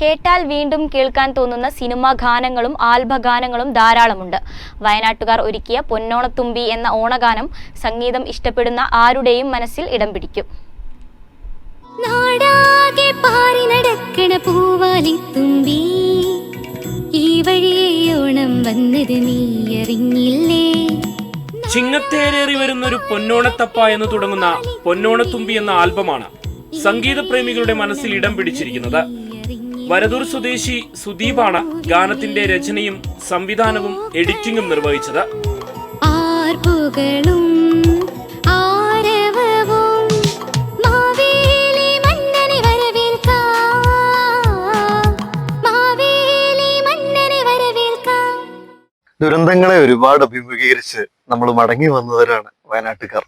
കേട്ടാൽ വീണ്ടും കേൾക്കാൻ തോന്നുന്ന സിനിമാ ഗാനങ്ങളും ആൽബഗാനങ്ങളും ധാരാളമുണ്ട്. വയനാട്ടുകാർ ഒരുക്കിയ പൊന്നോണത്തുമ്പി എന്ന ഓണഗാനം സംഗീതം ഇഷ്ടപ്പെടുന്ന ആരുടെയും മനസ്സിൽ ഇടം പിടിക്കും. നാടാകെ പാറി നടക്കണ പൂവാലിത്തുമ്പി ഈ വഴിയെ ഓണം വന്നത് നീ അറിഞ്ഞില്ലേ ചിങ്ങത്തേരേറി വരുന്നൊരു പൊന്നോണത്തപ്പ എന്ന് തുടങ്ങുന്ന പൊന്നോണത്തുമ്പി എന്ന ആൽബമാണ് സംഗീത പ്രേമികളുടെ മനസ്സിൽ ഇടം പിടിച്ചിരിക്കുന്നത്. വരദൂർ സ്വദേശി സുദീപാണ് ഗാനത്തിന്റെ രചനയും സംവിധാനവും എഡിറ്റിംഗും നിർവഹിച്ചത്. ആർപ്പുകളും ദുരന്തങ്ങളെ ഒരുപാട് അഭിമുഖീകരിച്ച് നമ്മൾ മടങ്ങി വന്നവരാണ് വയനാട്ടുകാർ.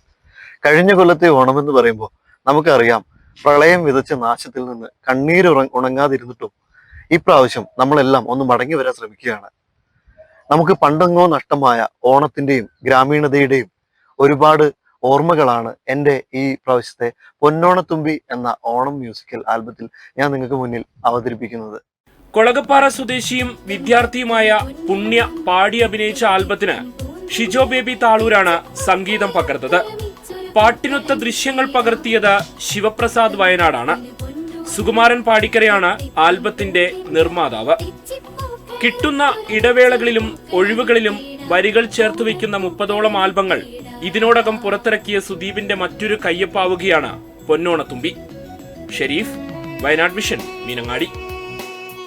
കഴിഞ്ഞ കൊല്ലത്തെ ഓണമെന്ന് പറയുമ്പോൾ നമുക്കറിയാം പ്രളയം വിതച്ച നാശത്തിൽ നിന്ന് കണ്ണീര് ഉണങ്ങാതിരുന്നിട്ടും ഇപ്രാവശ്യം നമ്മളെല്ലാം ഒന്ന് മടങ്ങി വരാൻ ശ്രമിക്കുകയാണ്. നമുക്ക് പണ്ടെങ്ങോ നഷ്ടമായ ഓണത്തിന്റെയും ഗ്രാമീണതയുടെയും ഒരുപാട് ഓർമ്മകളാണ് എന്റെ ഈ പ്രാവശ്യത്തെ പൊന്നോണത്തുമ്പി എന്ന ഓണം മ്യൂസിക്കൽ ആൽബത്തിൽ ഞാൻ നിങ്ങൾക്ക് മുന്നിൽ അവതരിപ്പിക്കുന്നത്. കൊളകപ്പാറ സ്വദേശിയും വിദ്യാർത്ഥിയുമായ പുണ്യ പാടി അഭിനയിച്ച ആൽബത്തിന് ഷിജോ ബേബി താളൂരാണ് സംഗീതം പകർത്തത്. പാട്ടിനൊത്ത ദൃശ്യങ്ങൾ പകർത്തിയത് ശിവപ്രസാദ് വയനാടാണ്. സുകുമാരൻ പാടിക്കരയാണ് ആൽബത്തിന്റെ നിർമ്മാതാവ്. കിട്ടുന്ന ഇടവേളകളിലും ഒഴിവുകളിലും വരികൾ ചേർത്ത് വയ്ക്കുന്ന മുപ്പതോളം ആൽബങ്ങൾ ഇതിനോടകം പുറത്തിറക്കിയ സുദീപിന്റെ മറ്റൊരു കയ്യപ്പാവുകയാണ് പൊന്നോണത്തുമ്പി. ഷെരീഫ് വയനാട് മിഷൻ മീനങ്ങാടി.